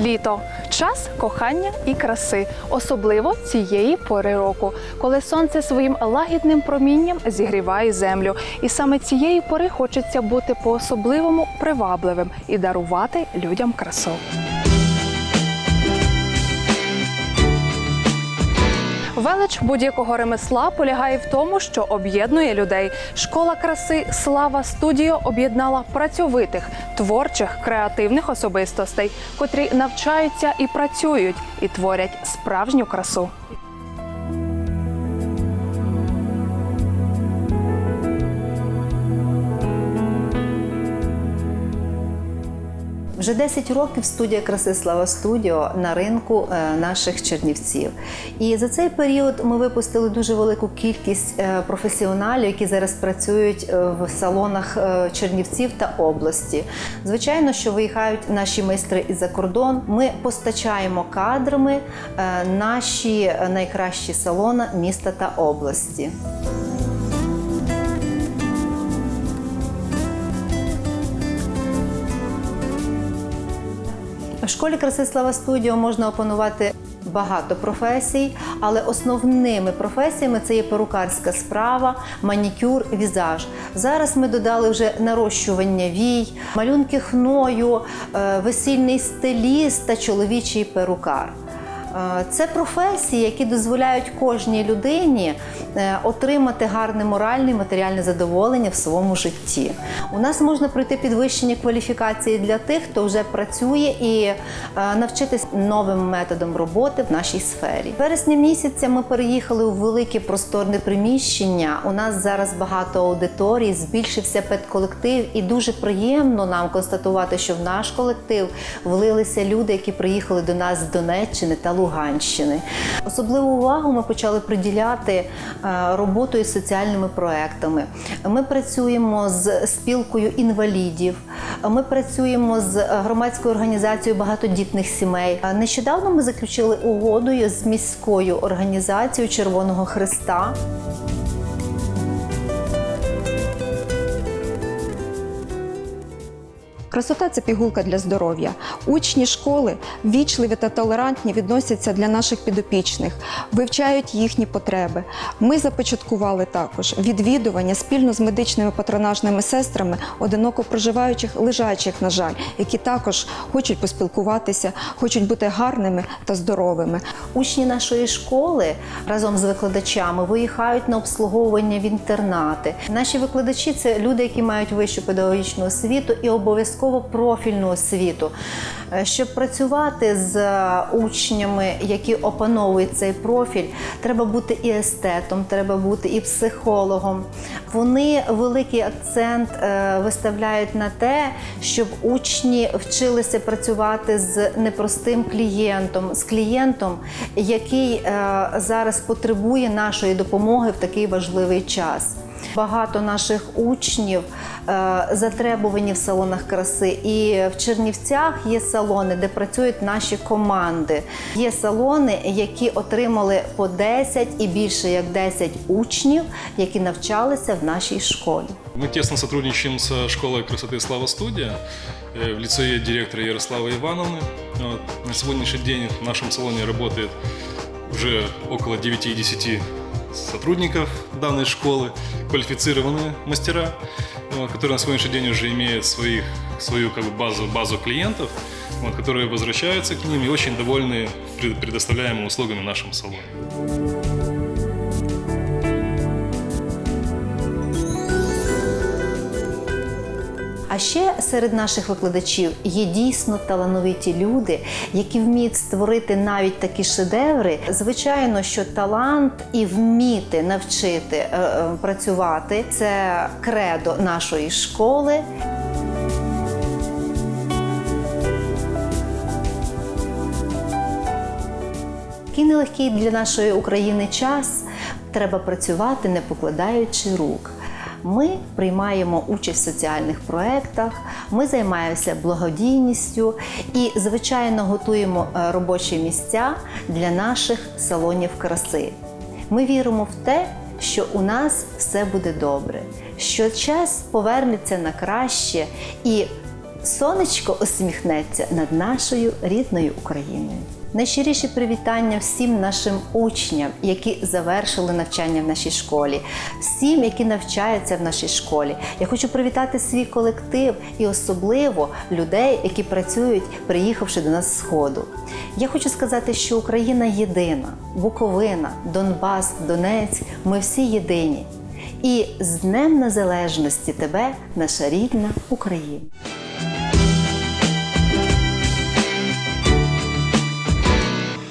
Літо час кохання і краси, особливо цієї пори року, коли сонце своїм лагідним промінням зігріває землю. І саме цієї пори хочеться бути по-особливому привабливим і дарувати людям красу. Велич будь-якого ремесла полягає в тому, що об'єднує людей. Школа краси Слава Студіо об'єднала працьовитих, творчих, креативних особистостей, котрі навчаються і працюють, і творять справжню красу. Вже 10 років студія краси Слава Студіо на ринку е, наших чернівців. І за цей період ми випустили дуже велику кількість е, професіоналів, які зараз працюють е, в салонах Чернівців та області. Звичайно, що виїхають наші майстри і за кордон. Ми постачаємо кадрами наші найкращі салони міста та області. Школі краси Слава Студіо можна опанувати багато професій, але основними професіями це є перукарська справа, манікюр, візаж. Зараз ми додали вже нарощування вій, малюнки хною, е, весільний стиліст та чоловічий перукар. Е, Це професії, які дозволяють кожній людині е, отримати гарне моральне і матеріальне задоволення в своєму житті. У нас можна пройти підвищення кваліфікації для тих, хто вже працює і е, навчитись новим методом роботи в нашій сфері. В вересні місяця ми переїхали у велике просторне приміщення. У нас зараз багато аудиторій, збільшився педколектив, і дуже приємно нам констатувати, що в наш колектив влилися люди, які приїхали до нас з Донеччини та Луганщини. Особливу увагу ми почали приділяти е, роботою з соціальними проектами. Ми працюємо з спілкою інвалідів. Ми працюємо з громадською організацією багатодітних сімей. Е, Нещодавно ми заключили угодою з міською організацією Червоного Христа. Красота це пігулка для здоров'я. Учні школи вічливі та толерантні відносяться для наших підопічних, вивчають їхні потреби. Ми започаткували також відвідування спільно з медичними патронажними сестрами одиноко проживаючих лежачих, на жаль, які також хочуть поспілкуватися, хочуть бути гарними та здоровими. Учні нашої школи разом з викладачами виїхають на обслуговування в інтернати. Наші викладачі це люди, які мають вищу педагогічну освіту і обов'язково профільну освіту. Е, Щоб працювати з е, учнями, які опановують цей профіль, треба бути і естетом, треба бути і психологом. Вони великий акцент е, виставляють на те, щоб учні вчилися працювати з непростим клієнтом, з клієнтом, який зараз потребує нашої допомоги в такий важливий час. Багато наших учнів е, затребувані в салонах краси, і в Чернівцях є салони, де працюють наші команди. Є салони, які отримали по 10 і більше як 10 учнів, які навчалися в нашій школі. Мы тесно сотрудничаем со школой красоты Слава Студия э, в лицее директора Ярославы Ивановны. Вот. На сегодняшний день в нашем салоне работает уже около 9-10 сотрудников данной школы, квалифицированные мастера, вот, которые на сегодняшний день уже имеют своих, свою как бы, базу, базу клиентов, вот, которые возвращаются к ним и очень довольны пред- предоставляемыми услугами в нашем салоне. Ще серед наших викладачів є дійсно талановиті люди, які вміють створити навіть такі шедеври. Звичайно, що талант і вміти навчити е, е, працювати це кредо нашої школи. Такий нелегкий для нашої України час. Треба працювати, не покладаючи рук. Ми приймаємо участь в соціальних проєктах, ми займаємося благодійністю і, звичайно, готуємо е, робочі місця для наших салонів краси. Ми віримо в те, що у нас все буде добре, що час повернеться на краще і сонечко усміхнеться над нашою рідною Україною. Найщиріші привітання всім нашим учням, які завершили навчання в нашій школі, всім, які навчаються в нашій школі. Я хочу привітати свій колектив і особливо людей, які працюють, приїхавши до нас з сходу. Я хочу сказати, що Україна єдина, Буковина, Донбас, Донець ми всі єдині. І з Днем Незалежності тебе, наша рідна Україна.